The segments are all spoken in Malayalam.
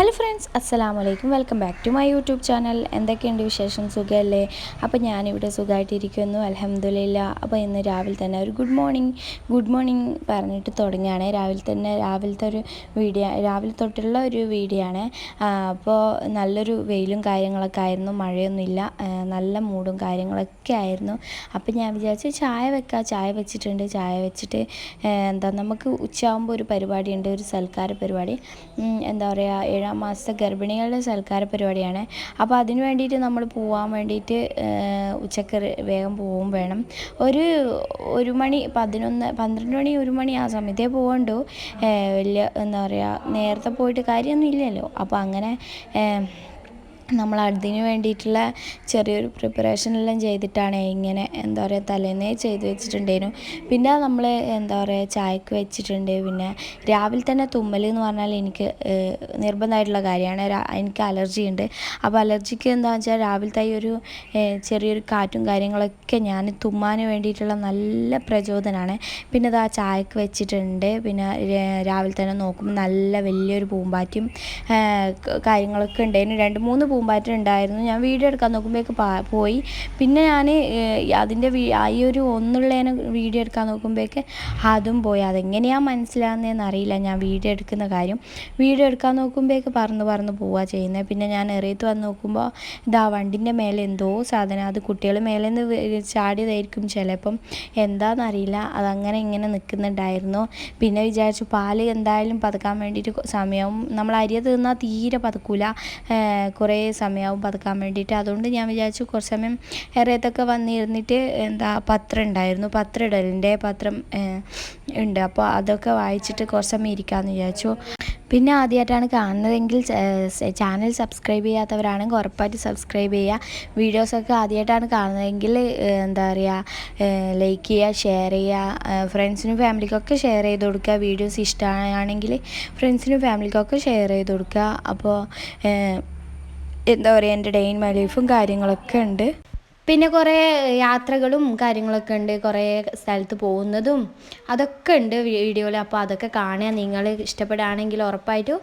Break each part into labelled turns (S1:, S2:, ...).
S1: ഹലോ ഫ്രണ്ട്സ് അസ്സലാമു വലൈക്കും welcome back to my YouTube channel എന്തൊക്കെയുണ്ട് വിശേഷം? സുഖമല്ലേ അപ്പോൾ ഞാനിവിടെ സുഖമായിട്ടിരിക്കുന്നു അലഹമ്മദില്ല അപ്പോൾ ഇന്ന് രാവിലെ തന്നെ ഒരു ഗുഡ് മോർണിംഗ് ഗുഡ് മോർണിംഗ് പറഞ്ഞിട്ട് തുടങ്ങുകയാണ്. രാവിലെ തന്നെ രാവിലത്തെ ഒരു വീഡിയോ രാവിലെ തൊട്ടുള്ള ഒരു വീഡിയോ ആണ്. അപ്പോൾ നല്ലൊരു വെയിലും കാര്യങ്ങളൊക്കെ ആയിരുന്നു. മഴയൊന്നുമില്ല. നല്ല മൂടും കാര്യങ്ങളൊക്കെ ആയിരുന്നു. അപ്പോൾ ഞാൻ വിചാരിച്ചു ചായ വെക്കാം. ചായ വെച്ചിട്ടുണ്ട്. ചായ വെച്ചിട്ട് എന്താ നമുക്ക് ഉച്ചയാകുമ്പോൾ ഒരു പരിപാടിയുണ്ട്. ഒരു സൽക്കാര പരിപാടി. എന്താ പറയുക ഏഴാം മാസത്തെ ഗർഭിണികളുടെ സൽക്കാര പരിപാടിയാണ്. അപ്പോൾ അതിന് വേണ്ടിയിട്ട് നമ്മൾ പോകാൻ വേണ്ടിയിട്ട് ഉച്ചയ്ക്ക് വേഗം പോവും വേണം. ഒരു ഒരു മണി പതിനൊന്ന് പന്ത്രണ്ട് മണി ഒരു മണി ആ സമയത്തേ പോകണ്ടു വലിയ എന്താ പറയുക നേരത്തെ പോയിട്ട് കാര്യമൊന്നും ഇല്ലല്ലോ. അപ്പോൾ അങ്ങനെ നമ്മൾ അതിന് വേണ്ടിയിട്ടുള്ള ചെറിയൊരു പ്രിപ്പറേഷൻ എല്ലാം ചെയ്തിട്ടാണ് ഇങ്ങനെ എന്താ പറയുക തലേന്നേ ചെയ്ത് വെച്ചിട്ടുണ്ടായിരുന്നു. പിന്നെ നമ്മൾ എന്താ പറയുക ചായക്ക് വെച്ചിട്ടുണ്ട്. പിന്നെ രാവിലെ തന്നെ തുമ്മൽ എന്ന് പറഞ്ഞാൽ എനിക്ക് നിർബന്ധമായിട്ടുള്ള കാര്യമാണ്. എനിക്ക് അലർജി ഉണ്ട്. അപ്പോൾ അലർജിക്ക് എന്താ വെച്ചാൽ രാവിലത്തെ ഒരു ചെറിയൊരു കാറ്റും കാര്യങ്ങളൊക്കെ ഞാൻ തുമ്മാൻ വേണ്ടിയിട്ടുള്ള നല്ല പ്രചോദനമാണ് പിന്നെ ഇതാ ചായക്ക് വെച്ചിട്ടുണ്ട്. പിന്നെ രാവിലെ തന്നെ നോക്കുമ്പോൾ നല്ല വലിയൊരു പൂമ്പാറ്റും കാര്യങ്ങളൊക്കെ ഉണ്ടായിരുന്നു. രണ്ട് മൂന്ന് പൂമ്പാറ്റ ഉണ്ടായിരുന്നു ഞാൻ വീഡിയോ എടുക്കാൻ നോക്കുമ്പോഴേക്ക് പോയി. പിന്നെ ഞാൻ അതിന്റെ ഈ ഒരു ഒന്നുള്ളതിനെ വീഡിയോ എടുക്കാൻ നോക്കുമ്പോഴേക്ക് അതും പോയി. അതെങ്ങനെയാണ് മനസ്സിലാകുന്നതെന്ന് അറിയില്ല ഞാൻ വീഡിയോ എടുക്കുന്ന കാര്യം. വീഡിയോ എടുക്കാൻ നോക്കുമ്പോഴേക്ക് പറന്ന് പറന്ന് പോവുക ചെയ്യുന്നത്. പിന്നെ ഞാൻ എറിയത്ത് വന്ന് നോക്കുമ്പോൾ ഇതാ വണ്ടിന്റെ മേലെ എന്തോ സാധനം. അത് കുട്ടികൾ മേലെ നിന്ന് ചാടിയതായിരിക്കും ചിലപ്പം. എന്താണെന്നറിയില്ല അതങ്ങനെ ഇങ്ങനെ നിൽക്കുന്നുണ്ടായിരുന്നു. പിന്നെ വിചാരിച്ചു പാൽ എന്തായാലും പതുക്കാൻ വേണ്ടിയിട്ട് സമയം സമയവും നമ്മൾ അരി തിന്നാൽ തീരെ പതുക്കൂല. കുറേ സമയമാവും പതുക്കാൻ വേണ്ടിയിട്ട്. അതുകൊണ്ട് ഞാൻ വിചാരിച്ചു കുറച്ച് സമയം എറയത്തൊക്കെ വന്നിരുന്നിട്ട് എന്താ പത്രം ഉണ്ടായിരുന്നു. പത്രം ഇടലിന്റെ പത്രം ഉണ്ട്. അപ്പോൾ അതൊക്കെ വായിച്ചിട്ട് കുറച്ച് സമയം ഇരിക്കാമെന്ന് വിചാരിച്ചു. പിന്നെ ആദ്യമായിട്ടാണ് കാണുന്നതെങ്കിൽ ചാനൽ സബ്സ്ക്രൈബ് ചെയ്യാത്തവരാണെങ്കിൽ ഉറപ്പായിട്ട് സബ്സ്ക്രൈബ് ചെയ്യുക. വീഡിയോസൊക്കെ ആദ്യമായിട്ടാണ് കാണുന്നതെങ്കിൽ എന്താ പറയുക ലൈക്ക് ചെയ്യുക ഷെയർ ചെയ്യുക. ഫ്രണ്ട്സിനും ഫാമിലിക്കൊക്കെ ഷെയർ ചെയ്ത് കൊടുക്കുക. വീഡിയോസ് ഇഷ്ടമാണെങ്കിൽ ഫ്രണ്ട്സിനും ഫാമിലിക്കൊക്കെ ഷെയർ ചെയ്ത് കൊടുക്കുക. അപ്പോൾ എന്താ പറയുക എന്റെ ഡേ ഇൻ മൈ ലൈഫും കാര്യങ്ങളൊക്കെ ഉണ്ട്. പിന്നെ കുറേ യാത്രകളും കാര്യങ്ങളൊക്കെ ഉണ്ട് കുറേ സ്ഥലത്ത് പോകുന്നതും അതൊക്കെ ഉണ്ട് വീഡിയോയിൽ അപ്പോൾ അതൊക്കെ കാണുക. നിങ്ങൾ ഇഷ്ടപ്പെടുകയാണെങ്കിൽ ഉറപ്പായിട്ടും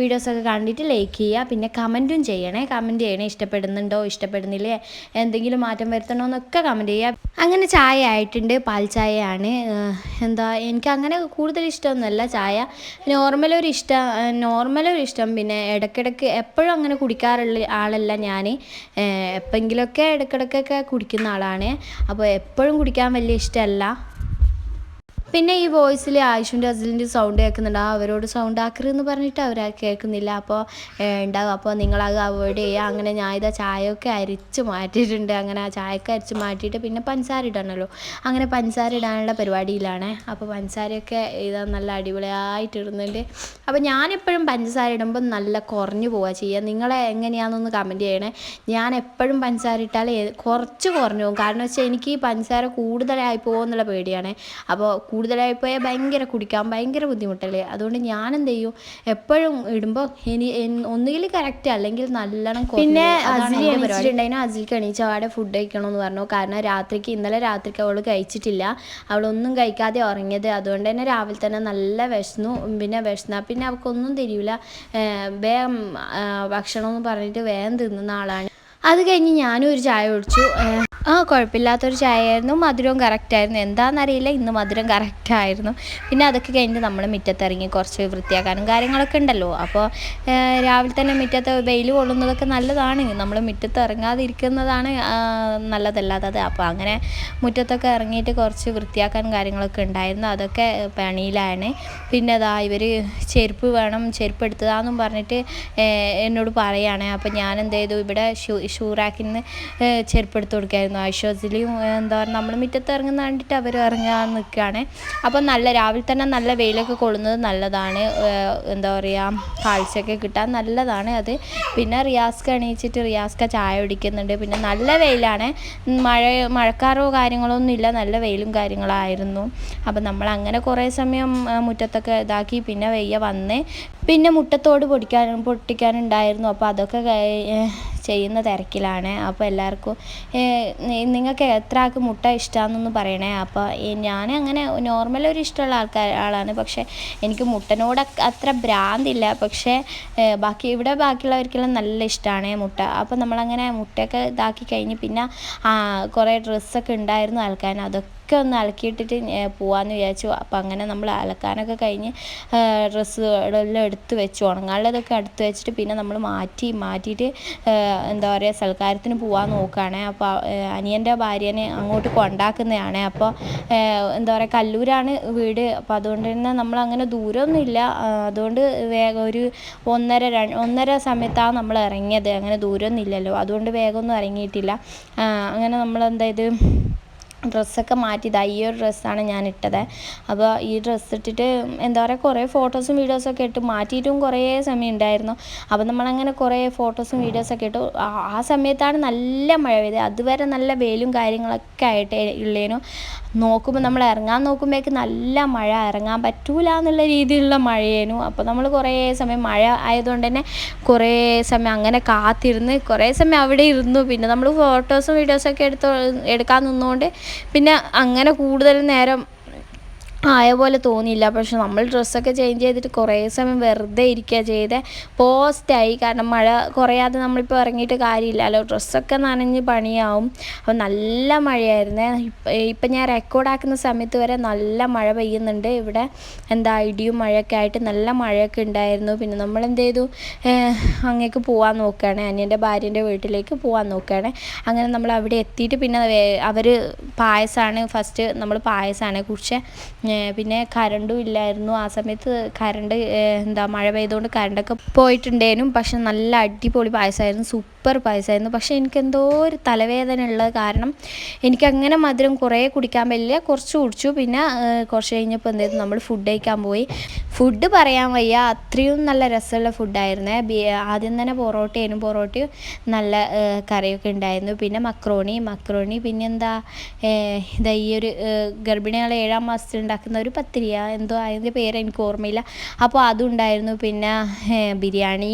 S1: വീഡിയോസൊക്കെ കണ്ടിട്ട് ലൈക്ക് ചെയ്യുക. പിന്നെ കമന്റും ചെയ്യണേ. കമന്റ് ചെയ്യണേ. ഇഷ്ടപ്പെടുന്നുണ്ടോ? ഇഷ്ടപ്പെടുന്നില്ലേ? എന്തെങ്കിലും മാറ്റം വരുത്തണോ എന്നൊക്കെ കമന്റ് ചെയ്യുക. അങ്ങനെ ചായ ആയിട്ടുണ്ട്. പാൽ ചായയാണ്. എന്താ എനിക്ക് അങ്ങനെ കൂടുതൽ ഇഷ്ടമൊന്നുമല്ല ചായ. നോർമൽ ഒരു ഇഷ്ടം നോർമൽ ഒരു ഇഷ്ടം. പിന്നെ ഇടയ്ക്കിടയ്ക്ക് എപ്പോഴും അങ്ങനെ കുടിക്കാറുള്ള ആളല്ല ഞാൻ എപ്പോഴെങ്കിലുമൊക്കെ ഇടയ്ക്കിടയ്ക്കൊക്കെ കുടിക്കുന്ന ആളാണ്. അപ്പോൾ എപ്പോഴും കുടിക്കാൻ വലിയ ഇഷ്ടമല്ല. പിന്നെ ഈ വോയിസിൽ ആയിഷുന്റെ അസിലിന്റെ സൗണ്ട് കേൾക്കുന്നുണ്ട്. അവരോട് സൗണ്ട് ആക്കരുതെന്ന് പറഞ്ഞിട്ട് അവർ കേൾക്കുന്നില്ല. അപ്പോൾ ഉണ്ടാകും അപ്പോൾ നിങ്ങളത് അവോയ്ഡ് ചെയ്യുക. അങ്ങനെ ഞാൻ ഇതാ ചായയൊക്കെ അരിച്ച് മാറ്റിയിട്ടുണ്ട്. അങ്ങനെ ആ ചായയൊക്കെ അരിച്ച് മാറ്റിയിട്ട് പിന്നെ പഞ്ചസാര ഇടണമല്ലോ അങ്ങനെ പഞ്ചസാര ഇടാനുള്ള പരിപാടിയിലാണ്. അപ്പോൾ പഞ്ചസാരയൊക്കെ ഇതാ നല്ല അടിപൊളിയായിട്ട് ഇടുന്നുണ്ട്. അപ്പോൾ ഞാനെപ്പോഴും പഞ്ചസാര ഇടുമ്പോൾ നല്ല കുറഞ്ഞു പോവുക ചെയ്യുക നിങ്ങളെ എങ്ങനെയാണെന്നൊന്ന് കമന്റ് ചെയ്യണേ. ഞാൻ എപ്പോഴും പഞ്ചസാര ഇട്ടാൽ കുറച്ച് കുറഞ്ഞു പോകും. കാരണം വെച്ചാൽ എനിക്ക് ഈ പഞ്ചസാര കൂടുതലായി പോകുമെന്നുള്ള പേടിയാണ്. അപ്പോൾ കൂടുതലായി പോയാൽ ഭയങ്കര കുടിക്കാൻ ഭയങ്കര ബുദ്ധിമുട്ടല്ലേ? അതുകൊണ്ട് ഞാൻ എന്ത് ചെയ്യും എപ്പോഴും ഇടുമ്പോൾ ഇനി ഒന്നുകിൽ കറക്റ്റ് അല്ലെങ്കിൽ നല്ലോണം പിന്നെ അസിലി എണീച്ചിട്ടുണ്ടായിരുന്നു അസിലിക്ക് എണീച്ചവാടെ ഫുഡ് കഴിക്കണമെന്ന് പറഞ്ഞു. കാരണം രാത്രിക്ക് ഇന്നലെ രാത്രിക്ക് അവൾ കഴിച്ചിട്ടില്ല. അവളൊന്നും കഴിക്കാതെ ഉറങ്ങിയത്. അതുകൊണ്ട് തന്നെ രാവിലെ തന്നെ നല്ല വിശന്നു. പിന്നെ വിശന്നാൽ പിന്നെ അവൾക്കൊന്നും തിരിയില്ല വേഗം ഭക്ഷണം എന്ന് പറഞ്ഞിട്ട് വേഗം തിന്നുന്ന ആളാണ്. അത് കഴിഞ്ഞ് ഞാനും ഒരു ചായ കുടിച്ചു. ആ കുഴപ്പമില്ലാത്തൊരു ചായയായിരുന്നു. മധുരവും കറക്റ്റായിരുന്നു എന്താണെന്നറിയില്ല ഇന്ന് മധുരം കറക്റ്റായിരുന്നു പിന്നെ അതൊക്കെ കഴിഞ്ഞിട്ട് നമ്മൾ മുറ്റത്തിറങ്ങി കുറച്ച് വൃത്തിയാക്കാനും കാര്യങ്ങളൊക്കെ ഉണ്ടല്ലോ. അപ്പോൾ രാവിലെ തന്നെ മുറ്റത്ത് വെയിൽ കൊള്ളുന്നതൊക്കെ നല്ലതാണ്. നമ്മൾ മുറ്റത്ത് ഇറങ്ങാതിരിക്കുന്നതാണ് നല്ലതല്ലാത്തത്. അപ്പോൾ അങ്ങനെ മുറ്റത്തൊക്കെ ഇറങ്ങിയിട്ട് കുറച്ച് വൃത്തിയാക്കാനും കാര്യങ്ങളൊക്കെ ഉണ്ടായിരുന്നു. അതൊക്കെ പണിയിലാണ്. പിന്നെ അതാ ഇവർ ചെരുപ്പ് വേണം ചെരുപ്പ് എടുത്തതാന്നും പറഞ്ഞിട്ട് എന്നോട് പറയുകയാണ് അപ്പോൾ ഞാൻ എന്ത് ചെയ്തു? ഇവിടെ ഷൂ ഷൂറാക്കിന്ന് ചെരുപ്പ് എടുത്ത് ആശ്വാസിലും എന്താ പറയുക നമ്മൾ മുറ്റത്ത് ഇറങ്ങുന്ന കണ്ടിട്ട് അവർ ഇറങ്ങാൻ നിൽക്കുകയാണ് അപ്പോൾ നല്ല രാവിലെ തന്നെ നല്ല വെയിലൊക്കെ കൊള്ളുന്നത് നല്ലതാണ്. എന്താ പറയുക കാഴ്ചയൊക്കെ കിട്ടാൻ നല്ലതാണ് അത്. പിന്നെ റിയാസ്ക എണീച്ചിട്ട് റിയാസ്ക ചായ കുടിക്കുന്നുണ്ട്. പിന്നെ നല്ല വെയിലാണ്. മഴ മഴക്കാറോ കാര്യങ്ങളോ ഒന്നും ഇല്ല. നല്ല വെയിലും കാര്യങ്ങളായിരുന്നു. അപ്പം നമ്മൾ അങ്ങനെ കുറേ സമയം മുറ്റത്തൊക്കെ ഇതാക്കി പിന്നെ വെയ്യ വന്ന്. പിന്നെ മുട്ടത്തോട് പൊടിക്കാൻ പൊട്ടിക്കാനുണ്ടായിരുന്നു. അപ്പോൾ അതൊക്കെ ചെയ്യുന്ന തിരക്കിലാണ്. അപ്പോൾ എല്ലാവർക്കും നിങ്ങൾക്ക് എത്ര ആൾക്ക് മുട്ട ഇഷ്ടമാണെന്നൊന്ന് പറയണേ. അപ്പോൾ ഞാൻ അങ്ങനെ നോർമൽ ഒരു ഇഷ്ടമുള്ള ആൾക്കാർ ആളാണ്. പക്ഷേ എനിക്ക് മുട്ടനോട് അത്ര ഭ്രാന്തില്ല. പക്ഷേ ബാക്കി ഇവിടെ ബാക്കിയുള്ളവർക്കെല്ലാം നല്ല ഇഷ്ടമാണ് മുട്ട. അപ്പോൾ നമ്മളങ്ങനെ മുട്ടയൊക്കെ ഇതാക്കി കഴിഞ്ഞ് പിന്നെ കുറേ ഡ്രസ്സൊക്കെ ഉണ്ടായിരുന്നു ആൾക്കാർ അതൊക്കെ ഒക്കെ ഒന്ന് അലക്കിയിട്ടിട്ട് പോവാമെന്ന് വിചാരിച്ചു. അപ്പം അങ്ങനെ നമ്മൾ അലക്കാനൊക്കെ കഴിഞ്ഞ് ഡ്രസ്സുകളെല്ലാം എടുത്ത് വെച്ചു. ഉണങ്ങാനുള്ളതൊക്കെ എടുത്ത് വെച്ചിട്ട് പിന്നെ നമ്മൾ മാറ്റി മാറ്റിയിട്ട് എന്താ പറയുക സൽക്കാരത്തിന് പോകാൻ നോക്കുകയാണ് അപ്പോൾ അനിയന്റെ ഭാര്യനെ അങ്ങോട്ട് കൊണ്ടാക്കുന്നതാണ്. അപ്പോൾ എന്താ പറയുക കല്ലൂരാണ് വീട്. അപ്പോൾ അതുകൊണ്ട് തന്നെ നമ്മൾ അങ്ങനെ ദൂരമൊന്നുമില്ല അതുകൊണ്ട് വേഗം ഒരു ഒന്നര ഒന്നര സമയത്താണ് നമ്മൾ ഇറങ്ങിയത്. അങ്ങനെ ദൂരമൊന്നും ഇല്ലല്ലോ. അതുകൊണ്ട് വേഗമൊന്നും ഇറങ്ങിയിട്ടില്ല. അങ്ങനെ നമ്മൾ എന്താ ഇത് ഡ്രസ്സൊക്കെ മാറ്റിയതാണ് ഈ ഒരു ഡ്രസ്സാണ് ഞാൻ ഇട്ടത് അപ്പോൾ ഈ ഡ്രസ്സ് ഇട്ടിട്ട് എന്താ പറയുക കുറേ ഫോട്ടോസും വീഡിയോസൊക്കെ ഇട്ട് മാറ്റിയിട്ടും കുറേ സമയം ഉണ്ടായിരുന്നു അപ്പോൾ നമ്മളങ്ങനെ കുറേ ഫോട്ടോസും വീഡിയോസൊക്കെ ഇട്ടു ആ സമയത്താണ് നല്ല മഴ പെയ്തത്. അതുവരെ നല്ല വെയിലും കാര്യങ്ങളൊക്കെ ആയിട്ട് ഉള്ളേനു. നോക്കുമ്പോൾ നമ്മൾ ഇറങ്ങാൻ നോക്കുമ്പോഴേക്ക് നല്ല മഴ. ഇറങ്ങാൻ പറ്റൂല എന്നുള്ള രീതിയിലുള്ള മഴയേനു. അപ്പോൾ നമ്മൾ കുറേ സമയം മഴ ആയതുകൊണ്ട് തന്നെ കുറേ സമയം അങ്ങനെ കാത്തിരുന്ന് കുറേ സമയം അവിടെ ഇരുന്നു. പിന്നെ നമ്മൾ ഫോട്ടോസും വീഡിയോസൊക്കെ എടുത്ത് എടുക്കാൻ നിന്നുകൊണ്ട് പിന്നെ അങ്ങനെ കൂടുതൽ നേരം ആയ പോലെ തോന്നിയില്ല. പക്ഷെ നമ്മൾ ഡ്രസ്സൊക്കെ ചേഞ്ച് ചെയ്തിട്ട് കുറേ സമയം വെറുതെ ഇരിക്കുക ചെയ്തത് പോസ്റ്റായി. കാരണം മഴ കുറയാതെ നമ്മളിപ്പോൾ ഇറങ്ങിയിട്ട് കാര്യമില്ലല്ലോ. ഡ്രസ്സൊക്കെ നനഞ്ഞ് പണിയാവും. അപ്പോൾ നല്ല മഴയായിരുന്നേ. ഇപ്പം ഞാൻ റെക്കോർഡാക്കുന്ന സമയത്ത് വരെ നല്ല മഴ പെയ്യുന്നുണ്ട്. ഇവിടെ എന്താ ഇടിയും മഴയൊക്കെ ആയിട്ട് നല്ല മഴയൊക്കെ ഉണ്ടായിരുന്നു. പിന്നെ നമ്മൾ എന്ത് ചെയ്തു? അങ്ങേക്ക് പോകാൻ നോക്കുകയാണ്. അനിയന്റെ ഭാര്യന്റെ വീട്ടിലേക്ക് പോകാൻ നോക്കുകയാണ്. അങ്ങനെ നമ്മൾ അവിടെ എത്തിയിട്ട് പിന്നെ അവർ പായസമാണ് ഫസ്റ്റ് നമ്മൾ പായസമാണ് കുറിച്ച് പിന്നെ കരണ്ടും ഇല്ലായിരുന്നു. ആ സമയത്ത് കരണ്ട് എന്താ മഴ പെയ്തുകൊണ്ട് കരണ്ടൊക്കെ പോയിട്ടുണ്ടേനും. പക്ഷെ നല്ല അടിപൊളി പായസമായിരുന്നു സൂപ്പർ പായസമായിരുന്നു. പക്ഷേ എനിക്കെന്തോ ഒരു തലവേദന ഉള്ളത് കാരണം എനിക്കങ്ങനെ മധുരം കുറേ കുടിക്കാൻ പറ്റില്ല. കുറച്ച് കുടിച്ചു. പിന്നെ കുറച്ച് കഴിഞ്ഞപ്പോൾ എന്തായാലും നമ്മൾ ഫുഡ് കഴിക്കാൻ പോയി. ഫുഡ് പറയാൻ വയ്യ. അത്രയും നല്ല രസമുള്ള ഫുഡായിരുന്നേ ആദ്യം തന്നെ പൊറോട്ടയും പൊറോട്ടയും നല്ല കറിയൊക്കെ ഉണ്ടായിരുന്നു. പിന്നെ മക്രോണി മക്രോണി പിന്നെന്താ ഇതാ ഈ ഒരു ഗർഭിണികളെ ഏഴാം മാസത്തിൽ ഉണ്ടാക്കുന്ന ഒരു പത്തിരിയ എന്തോ അതിന്റെ പേര് എനിക്ക് ഓർമ്മയില്ല. അപ്പോൾ അതുണ്ടായിരുന്നു പിന്നെ ബിരിയാണി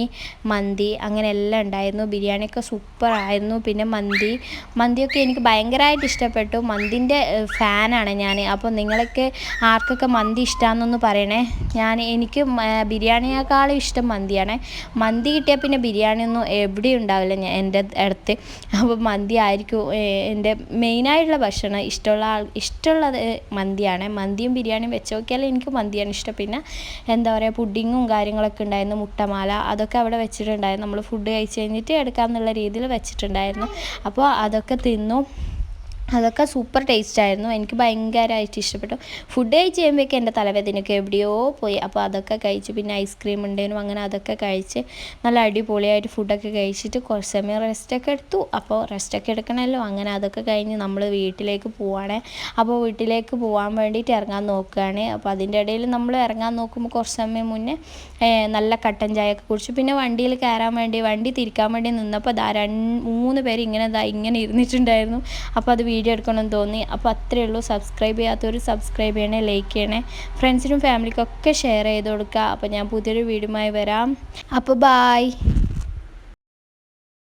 S1: മന്തി അങ്ങനെ എല്ലാം ഉണ്ടായിരുന്നു. ബിരിയാണിയൊക്കെ സൂപ്പർ ആയിരുന്നു പിന്നെ മന്തി. മന്തിയൊക്കെ എനിക്ക് ഭയങ്കരമായിട്ട് ഇഷ്ടപ്പെട്ടു. മന്തിന്റെ ഫാനാണ് ഞാൻ അപ്പോൾ നിങ്ങളൊക്കെ ആർക്കൊക്കെ മന്തി ഇഷ്ടമാണെന്നൊന്ന് പറയണേ. ഞാൻ എനിക്ക് ബിരിയാണിയേക്കാളും ഇഷ്ടം മന്തിയാണ്. മന്തി കിട്ടിയാൽ പിന്നെ ബിരിയാണിയൊന്നും എവിടെയും ഉണ്ടാവില്ല ഞാൻ എന്റെ അടുത്ത്. അപ്പോൾ മന്തി ആയിരിക്കും എന്റെ മെയിനായിട്ടുള്ള ഭക്ഷണം. ഇഷ്ടമുള്ള ആൾ ഇഷ്ടമുള്ളത് മന്തിയാണ്. മന്തിയും ബിരിയാണിയും വെച്ച് നോക്കിയാൽ എനിക്ക് മന്തിയാണ് ഇഷ്ടം. പിന്നെ എന്താ പറയുക പുഡിങ്ങും കാര്യങ്ങളൊക്കെ ഉണ്ടായിരുന്നു. മുട്ടമാല അതൊക്കെ അവിടെ വെച്ചിട്ടുണ്ടായിരുന്നു. നമ്മൾ ഫുഡ് കഴിച്ച് കഴിഞ്ഞിട്ട് എടുക്കാമെന്നുള്ള രീതിയിൽ വെച്ചിട്ടുണ്ടായിരുന്നു. അപ്പോൾ അതൊക്കെ തിന്നു. അതൊക്കെ സൂപ്പർ ടേസ്റ്റ് ആയിരുന്നു. എനിക്ക് ഭയങ്കരമായിട്ട് ഇഷ്ടപ്പെട്ടു. ഫുഡ് കഴിച്ച് കഴിയുമ്പോഴേക്കും എന്റെ തലവേദനയൊക്കെ എവിടെയോ പോയി. അപ്പോൾ അതൊക്കെ കഴിച്ച് പിന്നെ ഐസ്ക്രീം ഉണ്ടേനും അങ്ങനെ അതൊക്കെ കഴിച്ച് നല്ല അടിപൊളിയായിട്ട് ഫുഡൊക്കെ കഴിച്ചിട്ട് കുറച്ച് സമയം റെസ്റ്റൊക്കെ എടുത്തു. അപ്പോൾ റെസ്റ്റൊക്കെ എടുക്കണമല്ലോ. അങ്ങനെ അതൊക്കെ കഴിഞ്ഞ് നമ്മൾ വീട്ടിലേക്ക് പോവാണ്. അപ്പോൾ വീട്ടിലേക്ക് പോകാൻ വേണ്ടിയിട്ട് ഇറങ്ങാൻ നോക്കുകയാണ്. അപ്പോൾ അതിന്റെ ഇടയിൽ നമ്മൾ ഇറങ്ങാൻ നോക്കുമ്പോൾ കുറച്ച് സമയം മുന്നേ നല്ല കട്ടൻ ചായയൊക്കെ കുടിച്ചു പിന്നെ വണ്ടിയിൽ കയറാൻ വേണ്ടി വണ്ടി തിരിക്കാൻ വേണ്ടി നിന്നപ്പോൾ ദാ രണ്ട് മൂന്ന് പേര് ഇങ്ങനെ ദാ ഇങ്ങനെ ഇരുന്നിട്ടുണ്ടായിരുന്നു. അപ്പോൾ അത് വീഡിയോ എടുക്കണമെന്ന് തോന്നി. അപ്പോൾ അത്രയേ ഉള്ളൂ. സബ്സ്ക്രൈബ് ചെയ്യാത്തവർ സബ്സ്ക്രൈബ് ചെയ്യണേ ലൈക്ക് ചെയ്യണേ. ഫ്രണ്ട്സിനും ഫാമിലിക്കൊക്കെ ഷെയർ ചെയ്ത് കൊടുക്കുക. അപ്പോൾ ഞാൻ പുതിയൊരു വീഡിയോയുമായി വരാം. അപ്പോൾ ബായ്